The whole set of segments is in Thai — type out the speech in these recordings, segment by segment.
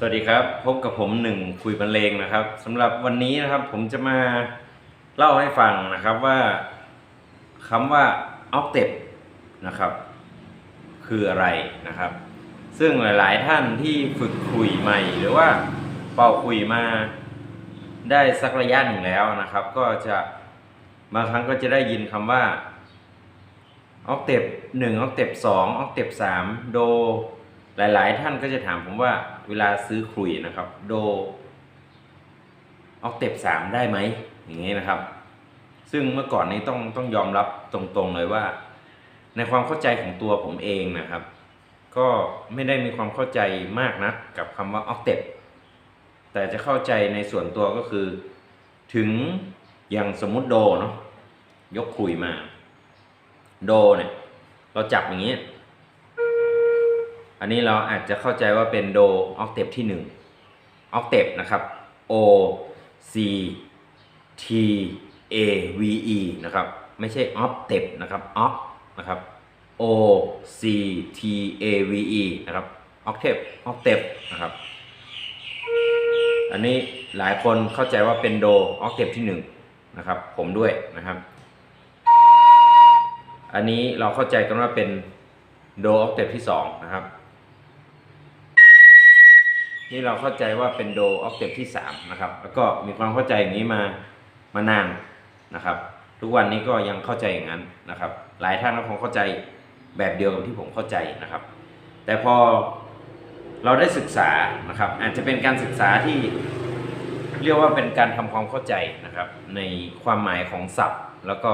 สวัสดีครับ พบกับผมหนึ่งคุยบรรเลงนะครับสำหรับวันนี้นะครับผมจะมาเล่าให้ฟังนะครับว่าคำว่า octave นะครับ คืออะไรนะครับ ซึ่งหลาย ๆ ท่านที่ฝึกคุยใหม่ หรือว่าเป่าคุยมาได้สักระยะหนึ่งแล้วนะครับ ก็จะบางครั้งก็จะได้ยินคำว่า octave หนึ่ง octave สอง octave สามโดหลาย ๆ ท่านก็จะถามผมว่า เวลาซื้อขลุ่ยนะครับ โดออกเต็ปสามได้ไหมอย่างนี้นะครับ ซึ่งเมื่อก่อนนี้ต้องต้องยอมรับตรงๆเลยว่า ในความเข้าใจของตัวผมเองนะครับ ก็ไม่ได้มีความเข้าใจมากนะกับคำว่าออกเต็ปแต่จะเข้าใจในส่วนตัวก็คือ ถึงอย่างสมมุติโดเนาะยกขลุ่ยมา โดเนี่ย เราจับอย่างนี้ อันนี้เราอาจจะเข้าใจว่าเป็นโดออกเทปที่1ออกเทปนะครับ O C T A V E นะครับ ไม่ใช่ออกเทปนะครับออกนะครับ O C T A V E นะครับออกเทปออกเทปนะครับ อันนี้หลายคนเข้าใจว่าเป็นโดออกเทปที่1นะครับ ผมด้วยนะครับ อันนี้เราเข้าใจกันว่าเป็นโดออกเทปที่2นะครับ นี่เราเข้าใจว่าเป็นโดออกเทปที่3นะครับ แล้วก็มีความเข้าใจอย่างนี้มามานานนะครับ ทุกวันนี้ก็ยังเข้าใจอย่างนั้นนะครับ หลายท่านก็คงเข้าใจแบบเดียวกับที่ผมเข้าใจนะครับ แต่พอเราได้ศึกษานะครับ อาจจะเป็นการศึกษาที่เรียกว่าเป็นการทำความเข้าใจนะครับ ในความหมายของศัพท์ แล้วก็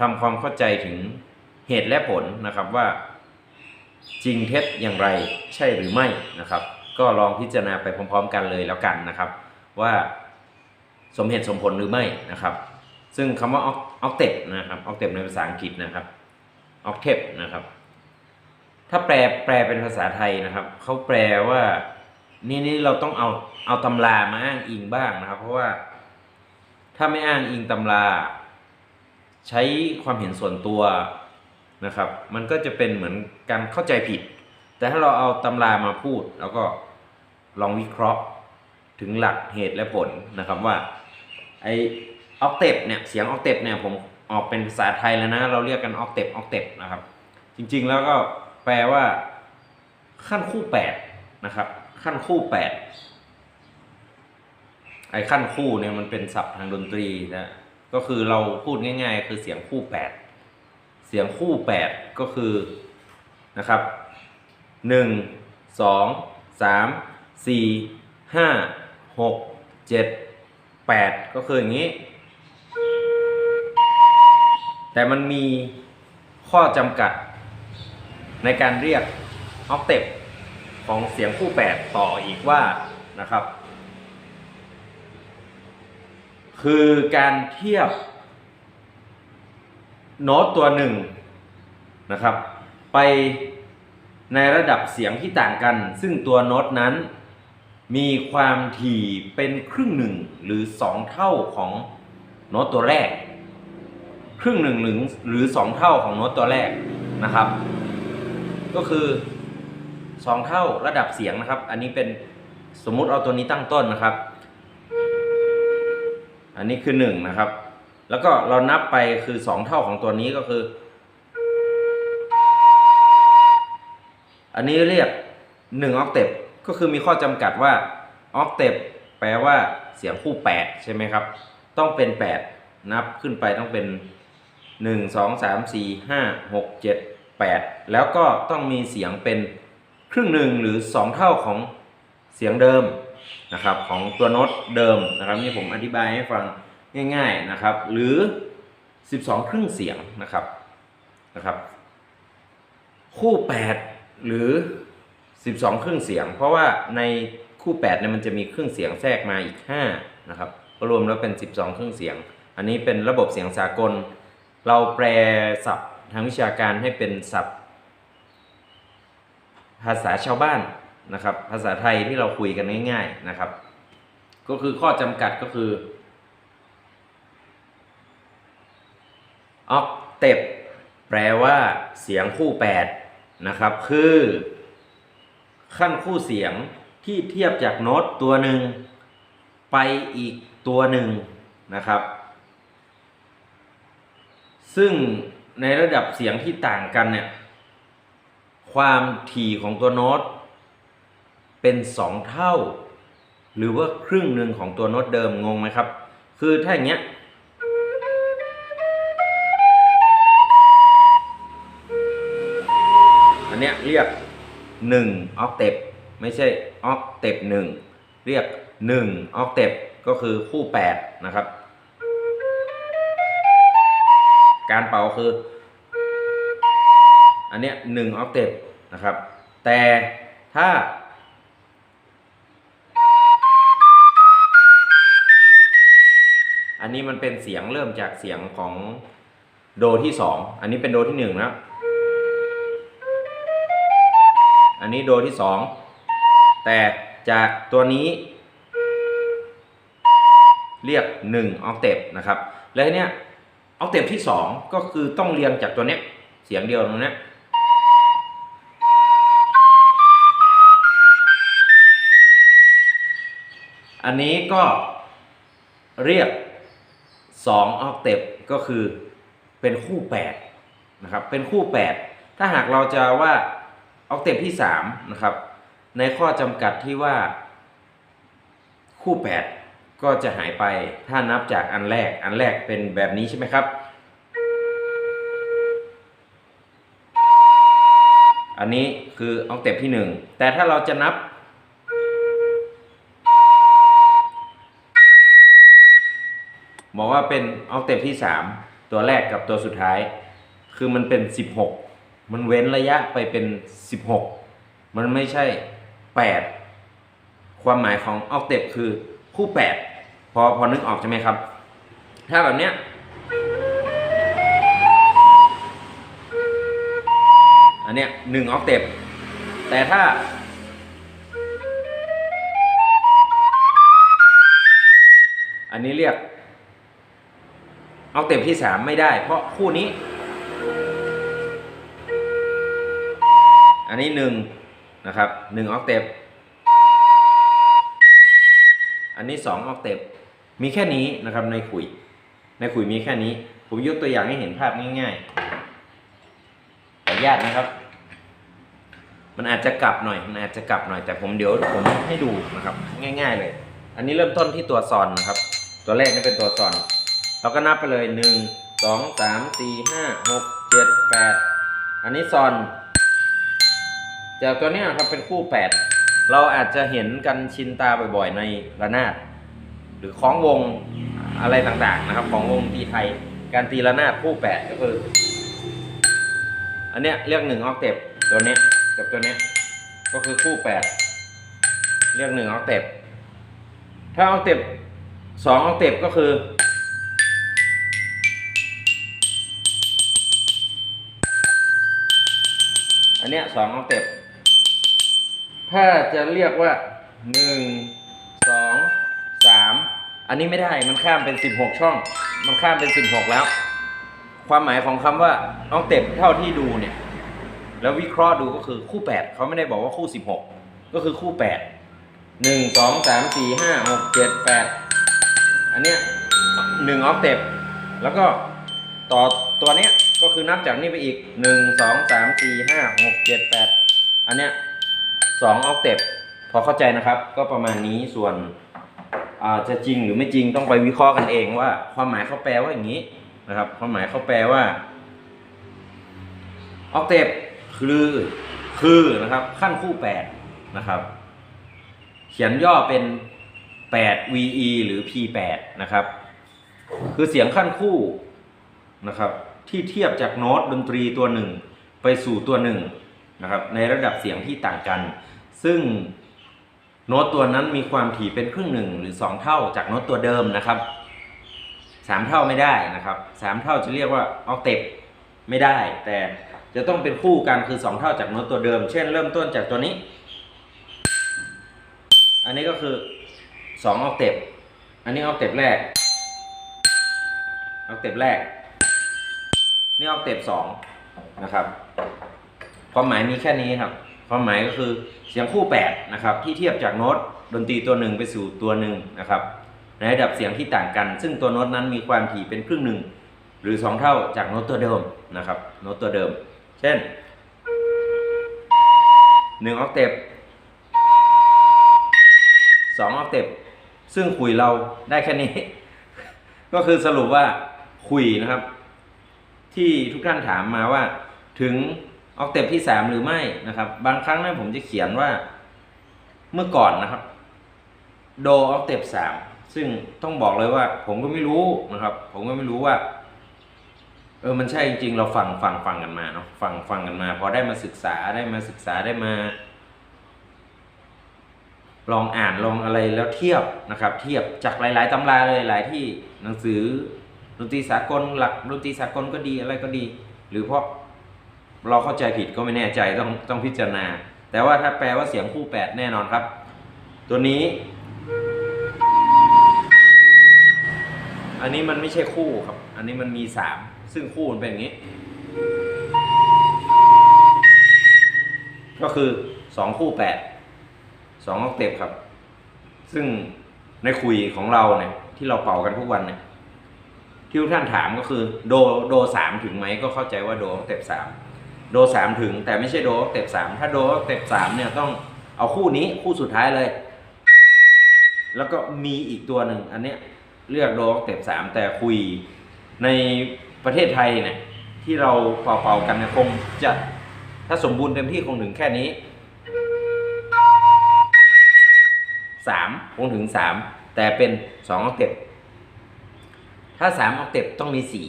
ทำความเข้าใจถึงเหตุและผลนะครับว่า จริงเท็จอย่างไรใช่หรือไม่นะครับ ก็ลองพิจารณาไปพร้อมๆ กันเลยแล้วกันนะครับ ว่าสมเหตุสมผลหรือไม่นะครับ ซึ่งคำว่า octave นะครับ octave ในภาษาอังกฤษนะครับ octave นะครับ ถ้าแปลแปลเป็นภาษาไทยนะครับเขาแปลว่านี่นี่เราต้องเอาเอาตำรามาอ้างอิงบ้างนะครับ เพราะว่าถ้าไม่อ้างอิงตำรา ใช้ความเห็นส่วนตัวนะครับ มันก็จะเป็นเหมือนการเข้าใจผิด แต่ถ้าเราเอาตำรามาพูดแล้วก็ ลองวิเคราะห์ถึงหลักเหตุและผลนะครับว่าไอออกเทปเนี่ยเสียงออกเทปเนี่ยผมออกเป็นภาษาไทยแล้วนะเราเรียกกันออกเทปออกเทปนะครับ จริงๆแล้วก็แปลว่า ขั้นคู่แปดนะครับ ขั้นคู่แปดไอ้ขั้นคู่เนี่ยมันเป็นศัพท์ทางดนตรีนะก็คือเราพูดง่าย ๆ คือเสียงคู่แปดเสียงคู่แปดก็คือนะครับหนึ่งสองสาม สี่ห้าหกเจ็ดแปดก็คืออย่างนี้ แต่มันมีข้อจำกัดในการเรียกออกเทปของเสียงคู่แปดต่ออีกว่านะครับ คือการเทียบโน้ตตัวหนึ่งนะครับ ไปในระดับเสียงที่ต่างกัน ซึ่งตัวโน้ตนั้น มีความถี่เป็นครึ่งหนึ่งหรือสองเท่าของโน้ตตัวแรก ครึ่งหนึ่งหรือหรือสองเท่าของโน้ตตัวแรกนะครับ ก็คือสองเท่าระดับเสียงนะครับ อันนี้เป็นสมมุติเอาตัวนี้ตั้งต้นนะครับ อันนี้คือหนึ่งนะครับ แล้วก็เรานับไปคือสองเท่าของตัวนี้ก็คือ อันนี้เรียกหนึ่งออกเทป ก็คือมีข้อจำกัดว่าออกเทปแปลว่าเสียงคู่แปดใช่ไหมครับ ต้องเป็นแปดนับขึ้นไปต้องเป็นหนึ่งสองสามสี่ห้าหกเจ็ดแปดแล้วก็ต้องมีเสียงเป็นครึ่งหนึ่งหรือสองเท่าของเสียงเดิมนะครับของตัวโน้ตเดิมนะครับนี่ผมอธิบายให้ฟังง่ายๆนะครับ หรือ 12 ครึ่งเสียงนะครับนะครับ คู่ 8 หรือ 12ครึ่งเสียง เพราะว่าในคู่8เนี่ยมันจะมีครึ่งเสียงแทรกมาอีก5นะครับก็รวมแล้วเป็น 12ครึ่งเสียง อันนี้เป็นระบบเสียงสากล เราแปลศัพท์ทางวิชาการให้เป็นศัพท์ ภาษาชาวบ้านนะครับ ภาษาไทยที่เราคุยกันง่าย ๆนะครับ ก็คือข้อจำกัดก็คือออกเทปแปลว่าเสียงคู่ 8 นะครับ คือ ขั้นคู่เสียงที่เทียบจากโน้ตตัวหนึ่งไปอีกตัวหนึ่งนะครับ ซึ่งในระดับเสียงที่ต่างกันเนี่ย ความถี่ของตัวโน้ตเป็นสองเท่า หรือว่าครึ่งหนึ่งของตัวโน้ตเดิมงงไหมครับ คือถ้าอย่างเงี้ยอันเนี้ยเรียก 1ออกเต็ปไม่ใช่ออกเต็ปหนึ่งเรียก 1ออกเต็ปก็คือคู่8นะครับ การเป่าคือ อันเนี้ย1ออกเต็ปนะครับ แต่ถ้าอันนี้มันเป็นเสียงเริ่มจากเสียงของโดที่สองอันนี้เป็นโดที่หนึ่งนะ อันนี้โดที่สองแต่จากตัวนี้ เรียก1ออกเทปนะครับ แล้วทีเนี้ยออกเทปที่ 2 ก็คือต้องเรียงจากตัวเนี้ยเสียงเดียวตรงเนี้ยอันนี้ก็เรียก 2 ออกเทปก็คือเป็นคู่ 8 นะครับ เป็นคู่ 8 ถ้าหากเราจะว่า ออกเทปที่3นะครับ ในข้อจำกัดที่ว่า คู่8ก็จะหายไปถ้านับจากอันแรกอันแรกเป็นแบบนี้ใช่ไหมครับ อันนี้คือออกเทปที่1แต่ถ้าเราจะนับ บอกว่าเป็นออกเทปที่3ตัวแรกกับตัวสุดท้าย คือมันเป็น16 มันเว้นระยะไปเป็น 16 มันไม่ใช่ 8 ความหมายของออกเทปคือคู่ 8 พอพอนึกออกใช่ไหมครับ ถ้าแบบเนี้ยอันเนี้ยหนึ่งออกเทปแต่ถ้า อันนี้เรียกเอาเต็มที่สามไม่ได้ เพราะคู่นี้ อันนี้หนึ่งนะครับหนึ่งออกเตปอันนี้สองออกเตปมีแค่นี้นะครับในขุย ในขุยมีแค่นี้ ผมยกตัวอย่างให้เห็นภาพง่ายๆขออนุญาตนะครับ มันอาจจะกลับหน่อยมันอาจจะกลับหน่อยแต่ผมเดี๋ยวผมให้ดูนะครับ ง่าย ๆ เลย อันนี้เริ่มต้นที่ตัวซอนนะครับ ตัวแรกนี่เป็นตัวซอนเราก็นับไปเลยหนึ่งสองสามสี่ห้าหกเจ็ดแปดอันนี้ซอน จากตัวเนี้ยครับเป็นคู่แปดเราอาจจะเห็นกันชินตาบ่อยๆในระนาดหรือคล้องวงอะไรต่างๆนะครับ ของวงตีไทย การตีระนาดคู่แปดก็คือ อันเนี้ยเรียกหนึ่งออกเทปตัวเนี้ยกับตัวเนี้ยก็คือคู่แปดเรียกหนึ่งออกเทปถ้าออกเทปสองออกเทปก็คือ อันเนี้ยสองออกเทป ถ้าจะเรียกว่าหนึ่งสองสามอันนี้ไม่ได้มันข้ามเป็นสิบหกช่อง มันข้ามเป็นสิบหกแล้ว ความหมายของคำว่าออกเทปเท่าที่ดูเนี่ย แล้ววิเคราะห์ดูก็คือคู่แปดเขาไม่ได้บอกว่าคู่สิบหกก็คือคู่แปดหนึ่งสองสามสี่ห้าหกเจ็ดแปดอันเนี้ยหนึ่งออกเทปแล้วก็ต่อตัวเนี้ยก็คือนับจากนี้ไปอีกหนึ่งสองสามสี่ห้าหกเจ็ดแปดอันเนี้ย สองออกเทปพอเข้าใจนะครับ ก็ประมาณนี้ส่วนจะจริงหรือไม่จริงต้องไปวิเคราะห์กันเองว่า ความหมายเขาแปลว่าอย่างนี้นะครับ ความหมายเขาแปลว่าออกเทปคือคือนะครับ ขั้นคู่แปดนะครับเขียนย่อเป็น8 VE หรือ P8 นะครับ คือเสียงขั้นคู่นะครับ ที่เทียบจากโน้ตดนตรีตัวหนึ่งไปสู่ตัวหนึ่ง นะครับในระดับเสียงที่ต่างกัน ซึ่งโน้ตตัวนั้นมีความถี่เป็นครึ่งหนึ่งหรือ 2 เท่าจากโน้ตตัวเดิมนะครับ 3 เท่าไม่ได้นะครับ 3 เท่าจะเรียกว่าออกเทปไม่ได้ แต่จะต้องเป็นคู่กันคือ 2 เท่าจากโน้ตตัวเดิม เช่นเริ่มต้นจากตัวนี้ อันนี้ก็คือ 2 ออกเทปอันนี้ออกเทปแรก ออกเทปแรก นี่ออกเทปสองนะครับ ความหมายมีแค่นี้ครับ ความหมายก็คือเสียงคู่แปดนะครับที่เทียบจากโน้ตดนตรีตัวหนึ่งไปสู่ตัวหนึ่งนะครับในระดับเสียงที่ต่างกัน ซึ่งตัวโน้ตนั้นมีความถี่เป็นครึ่งหนึ่งหรือสองเท่าจากโน้ตตัวเดิมนะครับโน้ตตัวเดิม เช่นหนึ่งออกเทปสองออกเทปซึ่งคุยเราได้แค่นี้ ก็คือสรุปว่าคุยนะครับ ที่ทุกท่านถามมาว่าถึง ออกเทปที่สามหรือไม่นะครับ บางครั้งนะผมจะเขียนว่าเมื่อก่อนนะครับ โดออกเทปสามซึ่งต้องบอกเลยว่า ผมก็ไม่รู้นะครับ ผมก็ไม่รู้ว่า เออมันใช่จริงๆ เราฟังฟังฟังกันมาเนาะฟังฟังกันมา พอได้มาศึกษาได้มาศึกษาได้มา ลองอ่านลองอะไรแล้วเทียบนะครับ เทียบจากหลาย ๆตำราเลยหลายที่หนังสือดนตรีสากลหลักดนตรีสากลก็ดีอะไรก็ดี หรือเพราะ เราเข้าใจผิดก็ไม่แน่ใจต้องต้องพิจารณา แต่ว่าถ้าแปลว่าเสียงคู่แปดแน่นอนครับ ตัวนี้ อันนี้มันไม่ใช่คู่ครับ อันนี้มันมีสามซึ่งคู่มันเป็นอย่างนี้ ก็คือสองคู่แปดสองออกเทปครับ ซึ่งในคุยของเราเนี่ยที่เราเป่ากันทุกวันเนี่ยที่ทุกท่านถามก็คือ โดโดสามถึงไหมก็เข้าใจว่าโดออกเทปสาม โดสามถึง แต่ไม่ใช่โดออกเทปสามถ้าโดออกเทปสามเนี่ยต้องเอาคู่นี้คู่สุดท้ายเลย แล้วก็มีอีกตัวหนึ่งอันเนี้ยเลือกโดออกเทปสามแต่คุยในประเทศไทยเนี่ยที่เราเป่าๆกันเนี่ยคงจะถ้าสมบูรณ์เต็มที่คงถึงแค่นี้สามคงถึงสามแต่เป็นสองออกเทปถ้าสามออกเทปต้องมีสี่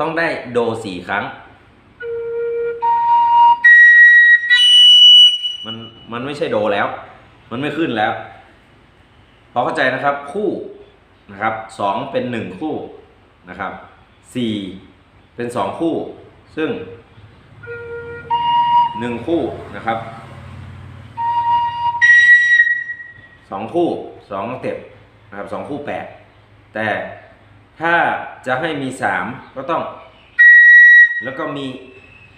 ต้องได้โดสี่ครั้ง มันมันไม่ใช่โดแล้ว มันไม่ขึ้นแล้วพอเข้าใจนะครับคู่นะครับสองเป็นหนึ่งคู่นะครับสี่เป็นสองคู่ ซึ่งหนึ่งคู่นะครับสองคู่สองเต็ปนะครับสองคู่แปดแต่ถ้าจะให้มีสามก็ต้อง แล้วก็มี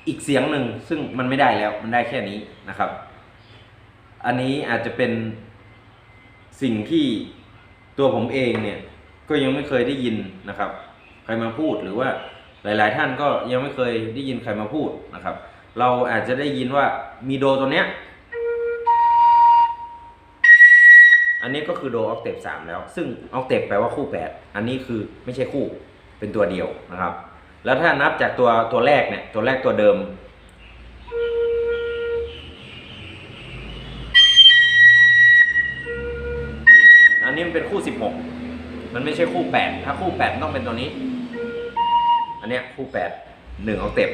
อีกเสียงหนึ่งซึ่งมันไม่ได้แล้วมันได้แค่นี้นะครับ อันนี้อาจจะเป็นสิ่งที่ตัวผมเองเนี่ยก็ยังไม่เคยได้ยินนะครับ ใครมาพูดหรือว่าหลาย ๆ ท่านก็ยังไม่เคยได้ยินใครมาพูดนะครับ เราอาจจะได้ยินว่ามีโดตัวเนี้ย อันนี้ก็คือโดออกเทปสามแล้ว ซึ่งออกเทปแปลว่าคู่แปดอันนี้คือไม่ใช่คู่เป็นตัวเดียวนะครับ แล้วถ้านับจากตัวตัวแรกเนี่ยตัวแรกตัวเดิม นี้มันเป็นคู่สิบหกมันไม่ใช่คู่แปดถ้าคู่แปดต้องเป็นตัวนี้ อันเนี้ยคู่แปดหนึ่งออกเต็ป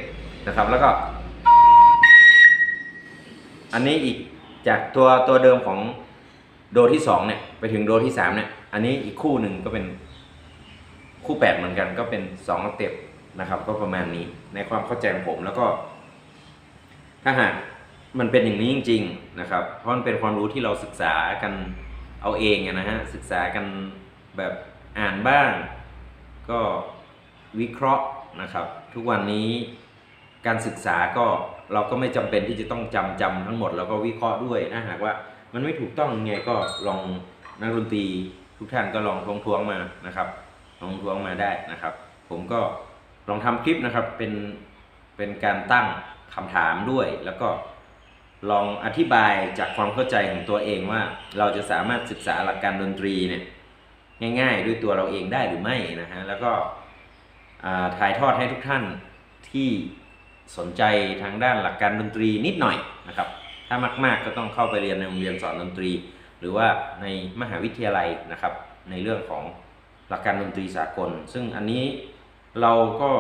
นะครับ แล้วก็ อันนี้อีกจากตัวตัวเดิมของโดที่สองเนี่ย ไปถึงโดที่สามเนี่ย อันนี้อีกคู่หนึ่งก็เป็นคู่แปดเหมือนกันก็เป็นสองออกเต็ปนะครับ ก็ประมาณนี้ในความเข้าใจของผมแล้วก็ ถ้าหากมันเป็นอย่างนี้จริง ๆ นะครับ เพราะมันเป็นความรู้ที่เราศึกษากัน เอาเองนะฮะศึกษากันแบบอ่านบ้าง ก็วิเคราะห์นะครับ ทุกวันนี้การศึกษาก็เราก็ไม่จำเป็นที่จะต้องจำจำทั้งหมดแล้วก็วิเคราะห์ด้วยถ้าหากว่ามันไม่ถูกต้องไงก็ลองนักดนตรีทุกท่านก็ลองทวงทวงมานะครับลองทวงมาได้นะครับ ผมก็ลองทำคลิปนะครับเป็นเป็นการตั้งคำถามด้วยแล้วก็ ลองอธิบายจากความเข้าใจของตัวเองว่า เราจะสามารถศึกษาหลักการดนตรีเนี่ยง่ายๆ ด้วยตัวเราเองได้หรือไม่นะฮะแล้วก็ถ่ายทอดให้ทุกท่านที่สนใจทางด้านหลักการดนตรีนิดหน่อยนะครับ ถ้ามากๆก็ต้องเข้าไปเรียนในโรงเรียนสอนดนตรี หรือว่าในมหาวิทยาลัยนะครับ ในเรื่องของหลักการดนตรีสากล ซึ่งอันนี้เราก็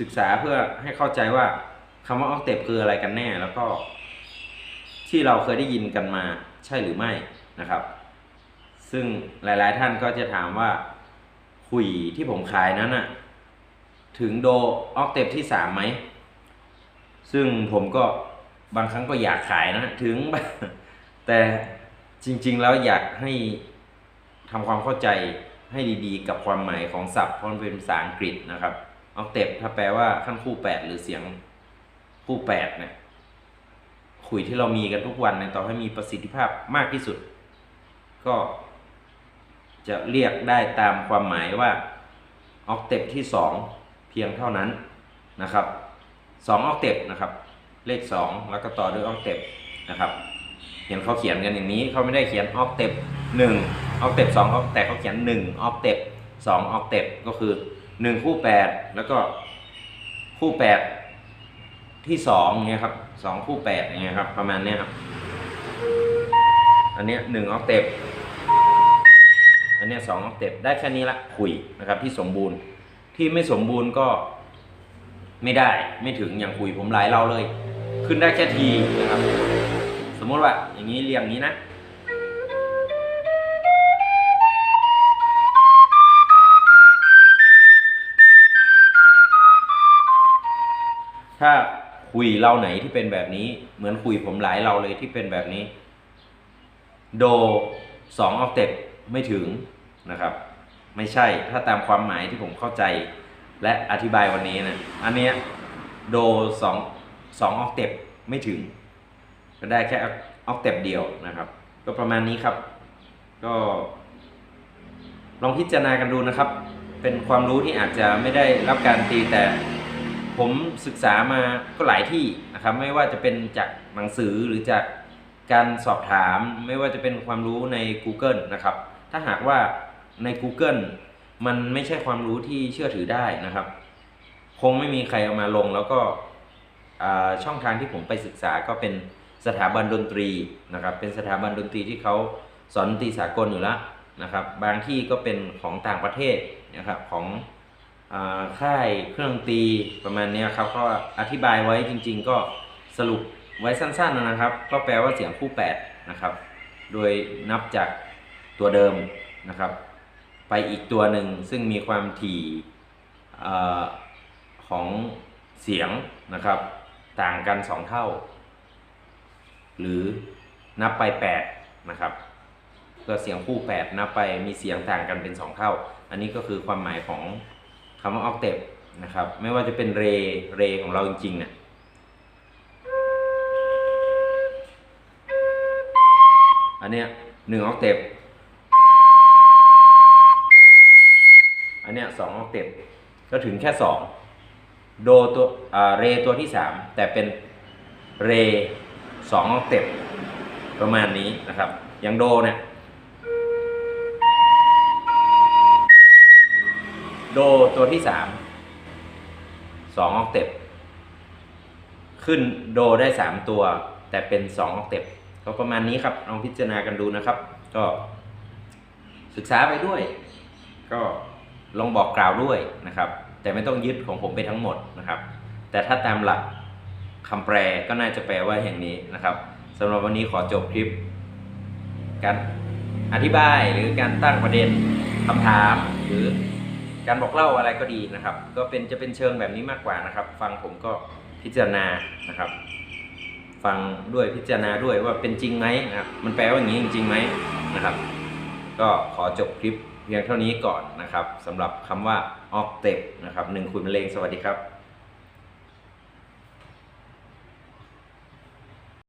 ศึกษาเพื่อให้เข้าใจว่าคำว่าออกเทปคืออะไรกันแน่ แล้วก็ ที่เราเคยได้ยินกันมาใช่หรือไม่นะครับ ซึ่งหลาย ๆ ท่านก็จะถามว่าขุยที่ผมขายนั้นอะถึงโดออกเทปที่สามไหม ซึ่งผมก็บางครั้งก็อยากขายนะถึง แต่จริง ๆ แล้วอยากให้ทำความเข้าใจให้ดีๆ กับความหมายของศัพท์เพราะมันเป็นภาษาอังกฤษนะครับออกเทปถ้าแปลว่าขั้นคู่แปดหรือเสียงคู่แปดเนี่ย ขุยที่เรามีกันทุกวันในต่อให้มีประสิทธิภาพมากที่สุด ก็จะเรียกได้ตามความหมายว่าออกเตปที่ 2 เพียงเท่านั้นนะครับ2ออกเตปนะครับ เลข 2 แล้วก็ต่อด้วยออกเตปนะครับ เห็นเขาเขียนกันอย่างนี้เขาไม่ได้เขียนออกเตปหนึ่งออกเตปสองแต่เขาเขียนหนึ่งออกเตปสองออกเตปก็คือหนึ่งคู่แปดแล้วก็คู่แปดที่สองเงี้ยครับ สองคู่แปดอย่างเงี้ยครับประมาณเนี้ยครับ อันเนี้ยหนึ่งออกเตปอันเนี้ยสองออกเตปได้แค่นี้ละคุยนะครับที่สมบูรณ์ที่ไม่สมบูรณ์ก็ไม่ได้ไม่ถึงอย่างคุยผมหลายเราเลย ขึ้นได้แค่ทีนะครับ สมมติว่าอย่างนี้เรียงอย่างนี้นะ คุยเราไหนที่เป็นแบบนี้ เหมือนคุยผมหลายเราเลยที่เป็นแบบนี้ โดสองออกเต็ปไม่ถึงนะครับ ไม่ใช่ถ้าตามความหมายที่ผมเข้าใจ และอธิบายวันนี้นะอันเนี้ยโดสองสองออกเต็ปไม่ถึง ก็ได้แค่ออกเต็ปเดียวนะครับ ก็ประมาณนี้ครับ ก็ลองพิจารณากันดูนะครับ เป็นความรู้ที่อาจจะไม่ได้รับการตีแต่ ผมศึกษามาก็หลายที่นะครับไม่ว่าจะเป็นจากหนังสือหรือจากการสอบถาม ไม่ว่าจะเป็นความรู้ใน Google นะครับ ถ้าหากว่าใน Google มันไม่ใช่ความรู้ที่เชื่อถือได้นะครับ คงไม่มีใครเอามาลง แล้วก็ช่องทางที่ผมไปศึกษาก็เป็นสถาบันดนตรีนะครับ เป็นสถาบันดนตรีที่เขาสอนดนตรีสากลอยู่แล้วนะครับ บางที่ก็เป็นของต่างประเทศนะครับของ ค่ายเครื่องตีประมาณนี้ครับก็อธิบายไว้จริง ๆ ก็สรุปไว้สั้นๆนะครับ ก็แปลว่าเสียงคู่แปดนะครับ โดยนับจากตัวเดิมนะครับ ไปอีกตัวหนึ่งซึ่งมีความถี่อของเสียงนะครับ ต่างกัน 2 เท่า หรือนับไป 8 นะครับก็เสียงคู่ 8 นับไปมีเสียงต่างกันเป็น 2 เท่า อันนี้ก็คือความหมายของ คำว่าออกเตปนะครับ ไม่ว่าจะเป็นเร เรของเราจริงๆเนี่ยอันเนี้ยหนึ่งออกเตปอันเนี้ยสองออกเตปก็ถึงแค่สองโดตัวอ่าเรตัวที่สามแต่เป็นเรสองออกเตปประมาณนี้นะครับ อย่างโดเนี่ย ดตัวที่สามสองออกเตปขึ้นโดได้สามตัว แต่เป็นสองออกเตปก็ประมาณนี้ครับลองพิจารณากันดูนะครับ ก็ศึกษาไปด้วย ก็ลองบอกกล่าวด้วยนะครับ แต่ไม่ต้องยึดของผมไปทั้งหมดนะครับ แต่ถ้าตามหลักคำแปลก็น่าจะแปลว่าอย่างนี้นะครับสำหรับวันนี้ขอจบคลิป การอธิบายหรือการตั้งประเด็นคำถามหรือ การบอกเล่าอะไรก็ดีนะครับ ก็เป็นจะเป็นเชิงแบบนี้มากกว่านะครับ ฟังผมก็พิจารณานะครับ ฟังด้วยพิจารณาด้วยว่าเป็นจริงไหมนะครับมันแปลว่าอย่างนี้จริงๆไหมนะครับ ก็ขอจบคลิปเพียงเท่านี้ก่อนนะครับสำหรับคำว่าออกเต็ปนะครับหนึ่งคุณมะเร็งสวัสดีครับ